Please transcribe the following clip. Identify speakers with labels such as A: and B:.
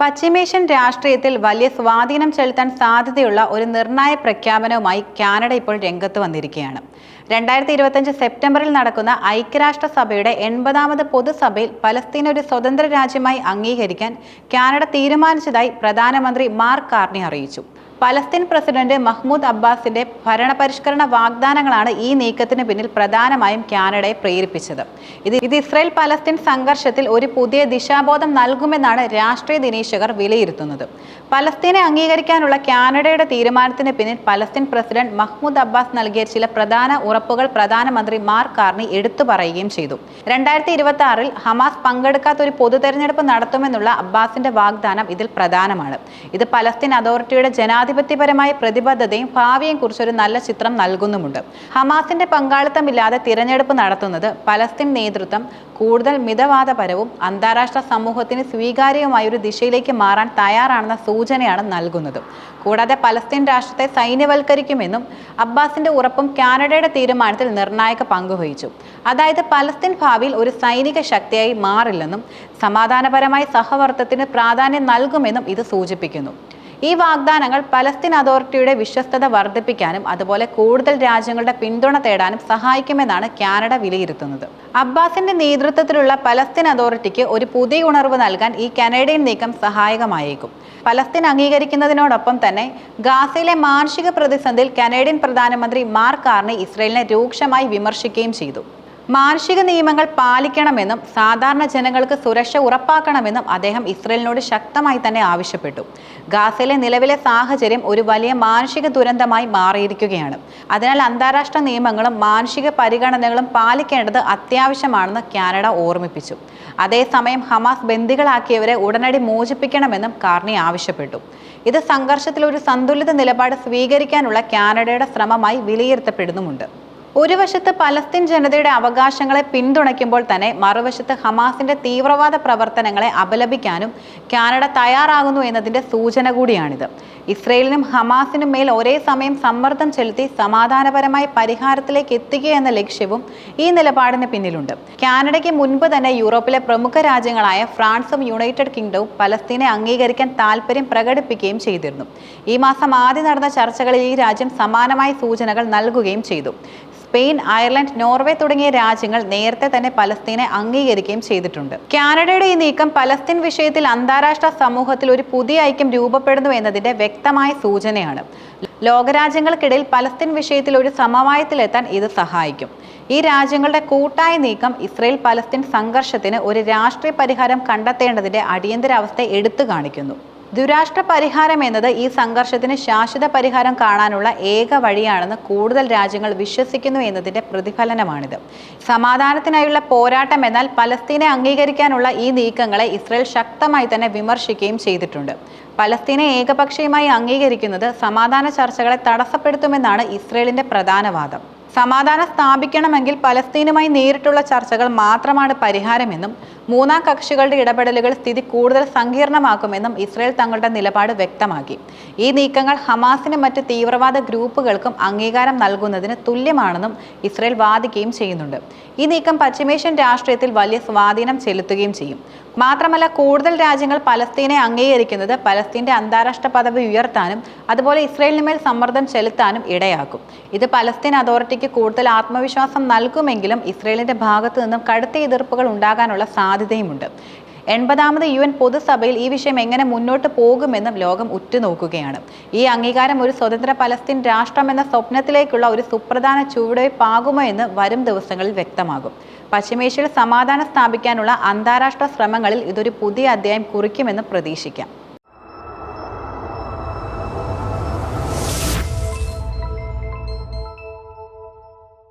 A: പശ്ചിമേഷ്യൻ രാഷ്ട്രീയത്തിൽ വലിയ സ്വാധീനം ചെലുത്താൻ സാധ്യതയുള്ള ഒരു നിർണായ പ്രഖ്യാപനവുമായി കാനഡ ഇപ്പോൾ രംഗത്ത് വന്നിരിക്കുകയാണ് രണ്ടായിരത്തി ഇരുപത്തഞ്ച് സെപ്റ്റംബറിൽ നടക്കുന്ന ഐക്യരാഷ്ട്രസഭയുടെ എൺപതാമത് പൊതുസഭയിൽ പലസ്തീനെ ഒരു സ്വതന്ത്ര രാജ്യമായി അംഗീകരിക്കാൻ കാനഡ തീരുമാനിച്ചതായി പ്രധാനമന്ത്രി മാർക്ക് കാർണി അറിയിച്ചു പലസ്തീൻ പ്രസിഡന്റ് മഹ്മൂദ് അബ്ബാസിന്റെ ഭരണപരിഷ്കരണ വാഗ്ദാനങ്ങളാണ് ഈ നീക്കത്തിന് പിന്നിൽ പ്രധാനമായും കാനഡയെ പ്രേരിപ്പിച്ചത് ഇത് ഇത് ഇസ്രായേൽ പലസ്തീൻ സംഘർഷത്തിൽ ഒരു പുതിയ ദിശാബോധം നൽകുമെന്നാണ് രാഷ്ട്രീയ നിരീക്ഷകർ വിലയിരുത്തുന്നത് പലസ്തീനെ അംഗീകരിക്കാനുള്ള കാനഡയുടെ തീരുമാനത്തിന് പിന്നിൽ പലസ്തീൻ പ്രസിഡന്റ് മഹ്മൂദ് അബ്ബാസ് നൽകിയ ചില പ്രധാന ഉറപ്പുകൾ പ്രധാനമന്ത്രി മാർ കാർണി എടുത്തു പറയുകയും ചെയ്തു രണ്ടായിരത്തി ഇരുപത്തി ആറിൽ ഹമാസ് പങ്കെടുക്കാത്ത ഒരു പൊതു തെരഞ്ഞെടുപ്പ് നടത്തുമെന്നുള്ള അബ്ബാസിന്റെ വാഗ്ദാനം ഇതിൽ പ്രധാനമാണ് ഇത് പലസ്തീൻ അതോറിറ്റിയുടെ ജനാധിപത്യപരമായ പ്രതിബദ്ധതയും ഭാവിയും കുറിച്ചൊരു നല്ല ചിത്രം നൽകുന്നുമുണ്ട് ഹമാസിന്റെ പങ്കാളിത്തമില്ലാതെ തിരഞ്ഞെടുപ്പ് നടത്തുന്നത് പലസ്തീൻ നേതൃത്വം കൂടുതൽ മിതവാദപരവും അന്താരാഷ്ട്ര സമൂഹത്തിന് സ്വീകാര്യവുമായ ഒരു ദിശയിലേക്ക് മാറാൻ തയ്യാറാണെന്ന സൂചനയാണ് നൽകുന്നത് കൂടാതെ പലസ്തീൻ രാഷ്ട്രത്തെ സൈന്യവൽക്കരിക്കുമെന്നും അബ്ബാസിന്റെ ഉറപ്പും കാനഡയുടെ തീരുമാനത്തിൽ നിർണായക പങ്കുവഹിച്ചു അതായത് പലസ്തീൻ ഭാവിയിൽ ഒരു സൈനിക ശക്തിയായി മാറില്ലെന്നും സമാധാനപരമായ സഹവർത്തത്തിന് പ്രാധാന്യം നൽകുമെന്നും ഇത് സൂചിപ്പിക്കുന്നു ഈ വാഗ്ദാനങ്ങൾ പലസ്തീൻ അതോറിറ്റിയുടെ വിശ്വസ്തത വർദ്ധിപ്പിക്കാനും അതുപോലെ കൂടുതൽ രാജ്യങ്ങളുടെ പിന്തുണ തേടാനും സഹായിക്കുമെന്നാണ് കാനഡ വിലയിരുത്തുന്നത് അബ്ബാസിന്റെ നേതൃത്വത്തിലുള്ള പലസ്തീൻ അതോറിറ്റിക്ക് ഒരു പുതിയ ഉണർവ് നൽകാൻ ഈ കനേഡിയൻ നീക്കം സഹായകമായേക്കും പലസ്തീൻ അംഗീകരിക്കുന്നതിനോടൊപ്പം തന്നെ ഗാസയിലെ മാനുഷിക പ്രതിസന്ധിയിൽ കനേഡിയൻ പ്രധാനമന്ത്രി മാർക്ക് കാർണി ഇസ്രയേലിനെ രൂക്ഷമായി വിമർശിക്കുകയും ചെയ്തു മാനുഷിക നിയമങ്ങൾ പാലിക്കണമെന്നും സാധാരണ ജനങ്ങൾക്ക് സുരക്ഷ ഉറപ്പാക്കണമെന്നും അദ്ദേഹം ഇസ്രയേലിനോട് ശക്തമായി തന്നെ ആവശ്യപ്പെട്ടു ഗാസയിലെ നിലവിലെ സാഹചര്യം ഒരു വലിയ മാനുഷിക ദുരന്തമായി മാറിയിരിക്കുകയാണ് അതിനാൽ അന്താരാഷ്ട്ര നിയമങ്ങളും മാനുഷിക പരിഗണനകളും പാലിക്കേണ്ടത് അത്യാവശ്യമാണെന്ന് കാനഡ ഓർമ്മിപ്പിച്ചു അതേസമയം ഹമാസ് ബന്ദികളാക്കിയവരെ ഉടനടി മോചിപ്പിക്കണമെന്നും കാർണി ആവശ്യപ്പെട്ടു ഇത് സംഘർഷത്തിൽ ഒരു സന്തുലിത നിലപാട് സ്വീകരിക്കാനുള്ള കാനഡയുടെ ശ്രമമായി വിലയിരുത്തപ്പെടുന്നുമുണ്ട് ഒരു വശത്ത് പലസ്തീൻ ജനതയുടെ അവകാശങ്ങളെ പിന്തുണയ്ക്കുമ്പോൾ തന്നെ മറുവശത്ത് ഹമാസിന്റെ തീവ്രവാദ പ്രവർത്തനങ്ങളെ അപലപിക്കാനും കാനഡ തയ്യാറാകുന്നു എന്നതിന്റെ സൂചന കൂടിയാണിത് ഇസ്രയേലിനും ഹമാസിനും മേൽ ഒരേ സമയം സമ്മർദ്ദം ചെലുത്തി സമാധാനപരമായ പരിഹാരത്തിലേക്ക് എത്തുക എന്ന ലക്ഷ്യവും ഈ നിലപാടിന് പിന്നിലുണ്ട് കാനഡയ്ക്ക് മുൻപ് തന്നെ യൂറോപ്പിലെ പ്രമുഖ രാജ്യങ്ങളായ ഫ്രാൻസും യുണൈറ്റഡ് കിങ്ഡവും പലസ്തീനെ അംഗീകരിക്കാൻ താല്പര്യം പ്രകടിപ്പിക്കുകയും ചെയ്തിരുന്നു ഈ മാസം ആദ്യം നടന്ന ചർച്ചകളിൽ ഈ രാജ്യം സമാനമായ സൂചനകൾ നൽകുകയും ചെയ്തു സ്പെയിൻ അയർലൻഡ് നോർവേ തുടങ്ങിയ രാജ്യങ്ങൾ നേരത്തെ തന്നെ പലസ്തീനെ അംഗീകരിക്കുകയും ചെയ്തിട്ടുണ്ട് കാനഡയുടെ ഈ നീക്കം പലസ്തീൻ വിഷയത്തിൽ അന്താരാഷ്ട്ര സമൂഹത്തിൽ ഒരു പുതിയ ഐക്യം രൂപപ്പെടുന്നു എന്നതിന്റെ വ്യക്തമായ സൂചനയാണ് ലോകരാജ്യങ്ങൾക്കിടയിൽ പലസ്തീൻ വിഷയത്തിൽ ഒരു സമവായത്തിലെത്താൻ ഇത് സഹായിക്കും ഈ രാജ്യങ്ങളുടെ കൂട്ടായ നീക്കം ഇസ്രയേൽ പലസ്തീൻ സംഘർഷത്തിന് ഒരു രാഷ്ട്രീയ പരിഹാരം കണ്ടെത്തേണ്ടതിൻ്റെ അടിയന്തരാവസ്ഥ എടുത്തു കാണിക്കുന്നു ദുരാഷ്ട്ര പരിഹാരം എന്നത് ഈ സംഘർഷത്തിന് ശാശ്വത പരിഹാരം കാണാനുള്ള ഏക വഴിയാണെന്ന് കൂടുതൽ രാജ്യങ്ങൾ വിശ്വസിക്കുന്നു എന്നതിന്റെ പ്രതിഫലനമാണിത് സമാധാനത്തിനായുള്ള പോരാട്ടം എന്നാൽ പലസ്തീനെ അംഗീകരിക്കാനുള്ള ഈ നീക്കങ്ങളെ ഇസ്രയേൽ ശക്തമായി തന്നെ വിമർശിക്കുകയും ചെയ്തിട്ടുണ്ട് പലസ്തീനെ ഏകപക്ഷീയമായി അംഗീകരിക്കുന്നത് സമാധാന ചർച്ചകളെ തടസ്സപ്പെടുത്തുമെന്നാണ് ഇസ്രയേലിന്റെ പ്രധാന വാദം സമാധാനം സ്ഥാപിക്കണമെങ്കിൽ പലസ്തീനുമായി നേരിട്ടുള്ള ചർച്ചകൾ മാത്രമാണ് പരിഹാരമെന്നും മൂന്നാം കക്ഷികളുടെ ഇടപെടലുകൾ സ്ഥിതി കൂടുതൽ സങ്കീർണമാക്കുമെന്നും ഇസ്രയേൽ തങ്ങളുടെ നിലപാട് വ്യക്തമാക്കി ഈ നീക്കങ്ങൾ ഹമാസിനും മറ്റ് തീവ്രവാദ ഗ്രൂപ്പുകൾക്കും അംഗീകാരം നൽകുന്നതിന് തുല്യമാണെന്നും ഇസ്രയേൽ വാദിക്കുകയും ചെയ്യുന്നുണ്ട് ഈ നീക്കം പശ്ചിമേഷ്യൻ രാഷ്ട്രീയത്തിൽ വലിയ സ്വാധീനം ചെലുത്തുകയും ചെയ്യും മാത്രമല്ല കൂടുതൽ രാജ്യങ്ങൾ പലസ്തീനെ അംഗീകരിക്കുന്നത് പലസ്തീൻ്റെ അന്താരാഷ്ട്ര പദവി ഉയർത്താനും അതുപോലെ മേൽ സമ്മർദ്ദം ചെലുത്താനും ഇടയാക്കും ഇത് പലസ്തീൻ അതോറിറ്റി അതിർത്തിക്ക് കൂടുതൽ ആത്മവിശ്വാസം നൽകുമെങ്കിലും ഇസ്രയേലിന്റെ ഭാഗത്തു നിന്നും കടുത്ത എതിർപ്പുകൾ ഉണ്ടാകാനുള്ള സാധ്യതയുമുണ്ട് എൺപതാമത് യു എൻ പൊതുസഭയിൽ ഈ വിഷയം എങ്ങനെ മുന്നോട്ട് പോകുമെന്നും ലോകം ഉറ്റുനോക്കുകയാണ് ഈ അംഗീകാരം ഒരു സ്വതന്ത്ര പലസ്തീൻ രാഷ്ട്രം എന്ന സ്വപ്നത്തിലേക്കുള്ള ഒരു സുപ്രധാന ചുവടുവയ്പാകുമോ എന്ന് വരും ദിവസങ്ങളിൽ വ്യക്തമാകും പശ്ചിമേഷ്യയിൽ സമാധാനം സ്ഥാപിക്കാനുള്ള അന്താരാഷ്ട്ര ശ്രമങ്ങളിൽ ഇതൊരു പുതിയ അധ്യായം കുറിക്കുമെന്ന് പ്രതീക്ഷിക്കാം